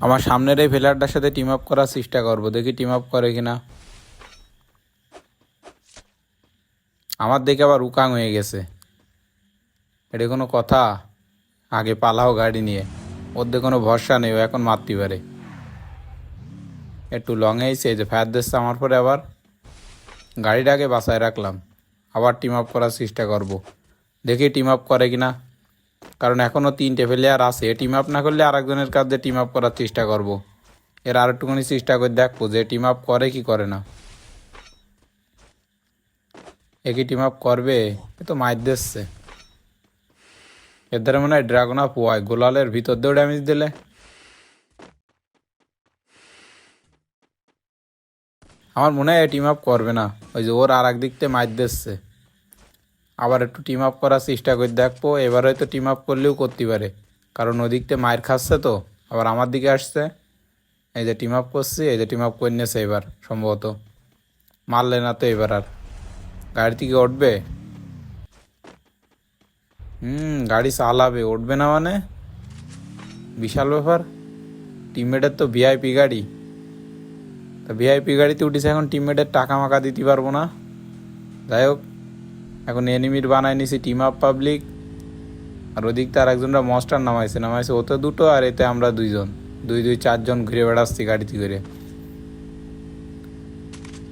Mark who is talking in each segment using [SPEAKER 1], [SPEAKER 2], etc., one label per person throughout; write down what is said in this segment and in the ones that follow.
[SPEAKER 1] আমার সামনের এই প্লেয়ারটার সাথে টিম আপ করার চেষ্টা করব, দেখি টিম আপ করে কিনা। আমার দেখে আবার উকাং হয়ে গেছে। এটা কোনো কথা? আগে পালাও গাড়ি নিয়ে। ওর দিয়ে কোনো ভরসা নেই, ও এখন মারতে পারে। একটু লং এসে এই যে ফায়ার দিচ্ছে আমার পরে আবার। গাড়িটাকে বাসায় রাখলাম। আবার টিম আপ করার চেষ্টা করব। দেখি টিম আপ করে কিনা। কারণ এখনও তিনটে প্লেয়ার আছে। টিম আপ না করলে আরেকজনের কাছে টিম আপ করার চেষ্টা করব। এর আর একটুখানি চেষ্টা করে দেখব যে টিম আপ করে কি করে না। এ কি টিম আপ করবে? এ তো মাইর দিচ্ছে। এদের মনে হয় ড্রাগন আপ হয়। গোলালের ভিতর দিয়েও ড্যামেজ দিলে। আমার মনে হয় টিম আপ করবে না। ওই যে ওর আর এক দিক থেকে মাইর দিচ্ছে। আবার একটু টিম আপ করার চেষ্টা করে। দেখব, এবার হয়তো টিম আপ করলেও করতে পারে। কারণ ওদিক থেকে মায়ের খাচ্ছে তো, আবার আমার দিকে আসছে। এই যে টিম আপ করছি, এই যে টিম আপ করে নিয়েছে এবার, সম্ভবত। মারলে না তো এবার আর। গাড়ি থেকে উঠবে? হুম, গাড়ি চালাবে। উঠবে না মানে? বিশাল ব্যাপার। টিমমেটের তো ভিআইপি গাড়ি। তা ভিআইপি গাড়িতে উঠেছে, এখন টিমমেটের টাকা মাকা দিতে পারব না। যাই হোক এখন এনিমির বানায় নিছি টিম আপ পাবলিক আর ওদিক তার একজনরা মস্টার নামাইছে নামাইছে ওতে দুটো আর এতে আমরা দুইজন। দুই দুই চারজন ঘুরে বেড়াচ্ছি গাড়িতে করে।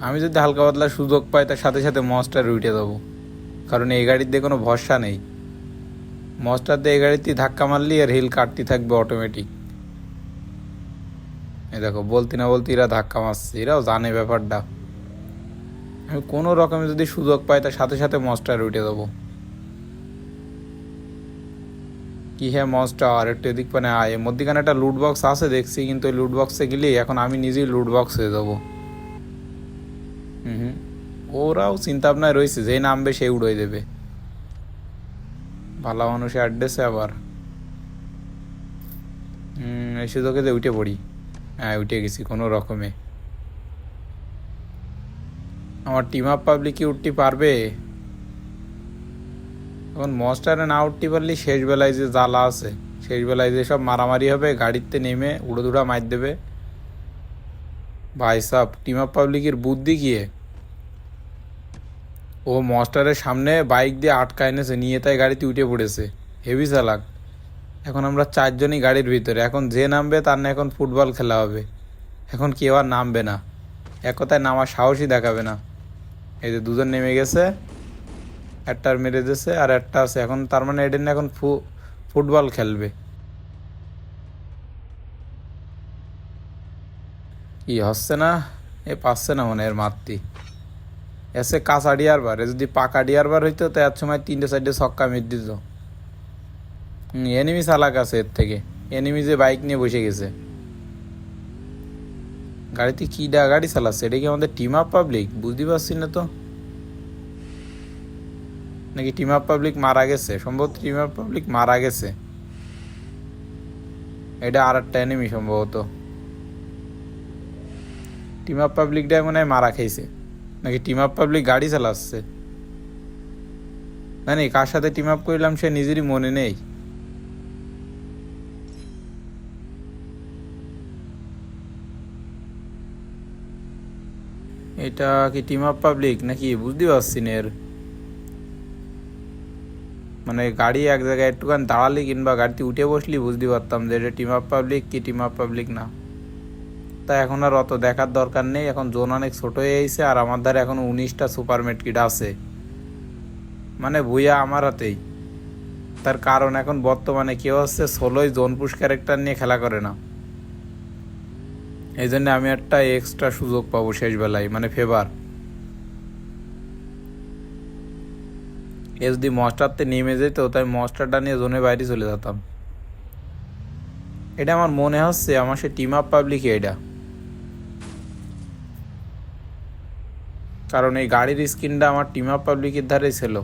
[SPEAKER 1] আমি যদি হালকা পাতলা সুযোগ পাই, তার সাথে সাথে মস্টার উঠে দেবো কারণ এই দিয়ে কোনো ভরসা নেই। মস্টার দিয়ে এই গাড়িতে ধাক্কা মারলি আর হিল কাটতে থাকবে অটোমেটিক এ দেখো, বলতি না বলতে এরা ধাক্কা মারছে, এরাও জানে ব্যাপারটা। আমি কোনো রকমে যদি সুযোগ পাই, তার সাথে সাথে মস্টার উঠে দেবো কি হ্যাঁ মস্টার একটু এদিক মানে আয়। মধ্যেখানে একটা লুট বক্স আছে, দেখছি, কিন্তু ওই লুট বক্সে গেলে এখন আমি নিজেই লুট বক্স হয়ে যাব। হুম ওরাও চিন্তা ভাবনায় রয়েছে, যেই নামবে সেই উড়ে দেবে। ভালো মানুষের অ্যাড্রেসে আবার। হুম, এই সুযোগে যে উঠে পড়ি। হ্যাঁ উঠে গেছি কোনো রকমে। আমার টিম আপ পাবলিক কি উঠতে পারবে? এখন মস্টারে না উঠতে পারলে শেষ বেলায় যে জ্বালা আছে, শেষ বেলায় যে সব মারামারি হবে, গাড়িতে নেমে উড়ো দুড়া মার দেবে। ভাই সাহ টিম আপ পাবলিকের বুদ্ধি গিয়ে ও মস্টারের সামনে বাইক দিয়ে আটকা এনেছে, নিয়ে তাই গাড়িতে উঠে পড়েছে। হেভি চালাক। এখন আমরা চারজনই গাড়ির ভিতরে, এখন যে নামবে তার না এখন ফুটবল খেলা হবে। এখন কেউ আর নামবে না। এক কথায় নামার সাহসই দেখাবে না। এই যে দুজন নেমে গেছে একটার মেরে দিয়েছে আর একটা আছে। এখন তার মানে এডেন এখন ফুটবল খেলবে। কি হচ্ছে না? এ পাচ্ছে না মনে এর মারতি এসে কাঁচা ডিয়ার বার যদি পাকা ডিয়ার বার হইতো, তো এর সময় তিনটে চারটে ছক্কা মেরে দিত। এনিমি চালাক আছে এর থেকে। এনিমি যে বাইক নিয়ে বসে গেছে। গাড়িতে কি ডা গাড়ি চালাচ্ছে? এটা কি আমাদের টিম আপ পাবলিক বুঝতে পারছি না তো। নাকি টিম আপ পাবলিক মারা গেছে? সম্ভবত টিম আপ পাবলিক মারা গেছে। এটা আর একটা এনিমি সম্ভবত টিম আপ পাবলিকটাই মনে হয় মারা খেয়েছে। নাকি টিম আপ পাবলিক গাড়ি চালাচ্ছে? না নেই কার সাথে টিম আপ করলাম সে নিজেরই মনে নেই। এটা কি টিম আপ পাবলিক নাকি? বুঝতে পারছি না এর। মানে গাড়ি এক জায়গায় একটুখানি দাঁড়ালি কিংবা গাড়িতে উঠে বসলি বুঝতে পারতাম যে এটা টিম আপ পাবলিক কি টিম আপ পাবলিক না। তা এখন আর অত দেখার দরকার নেই, এখন জোন অনেক ছোট হয়ে গেছে আর আমার ধারে এখন উনিশটা সুপার কিট আছে। মানে ভুইয়া আমার হাতেই। তার কারণ এখন বর্তমানে কেউ হচ্ছে ষোলোই জোন পুশ ক্যারেক্টার নিয়ে খেলা করে না। এই জন্য আমি একটা এক্সট্রা সুযোগ পাবো শেষ বেলায় মানে ফেভার এ যদি মস্টারতে নেমে যেত, তাই মস্টারটা নিয়ে জোনের বাইরে চলে যেতাম। এটা আমার মনে হচ্ছে আমার সে টিম আপ পাবলিক এটা। কারণ এই গাড়ির স্ক্রিনটা আমার টিম আপ পাবলিকের ধারে ছিল।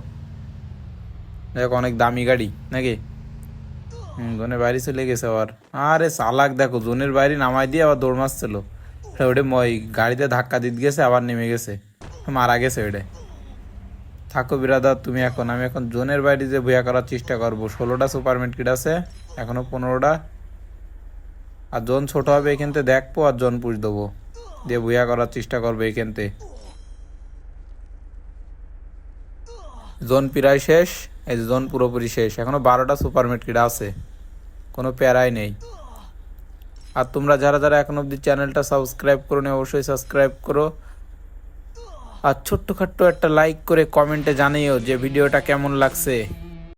[SPEAKER 1] দেখ, অনেক দামি গাড়ি, নাকি? জোনের বাইরে চলে গেছে আবার। আরে চালাক, দেখো, জোনের বাইরে নামাই দিয়ে আবার দৌড় মারছিল। ওটা মই গাড়িতে ধাক্কা দিতে গেছে, আবার নেমে গেছে। মারা গেছে ওটা থাকো বিরাদার, তুমি এখন, আমি এখন জোনের বাইরে যে বইয়া করার চেষ্টা করব। ষোলোটা সুপারমেন্ট কিট আছে, এখনও পনেরোটা। আর জোন ছোট হবে এখানতে দেখব আর জোন পুষ দেবো। দিয়ে বুয়া করার চেষ্টা করব এখানতে জোন প্রায় শেষ। এই জোন পুরোপুরি শেষ। এখনও বারোটা সুপার কিটা আছে। কোনো প্যারাই নেই। আর তোমরা যারা যারা এখন অবধি চ্যানেলটা সাবস্ক্রাইব করো অবশ্যই সাবস্ক্রাইব করো। আর ছোট্টখাট্ট একটা লাইক করে কমেন্টে জানিও যে ভিডিওটা কেমন লাগছে।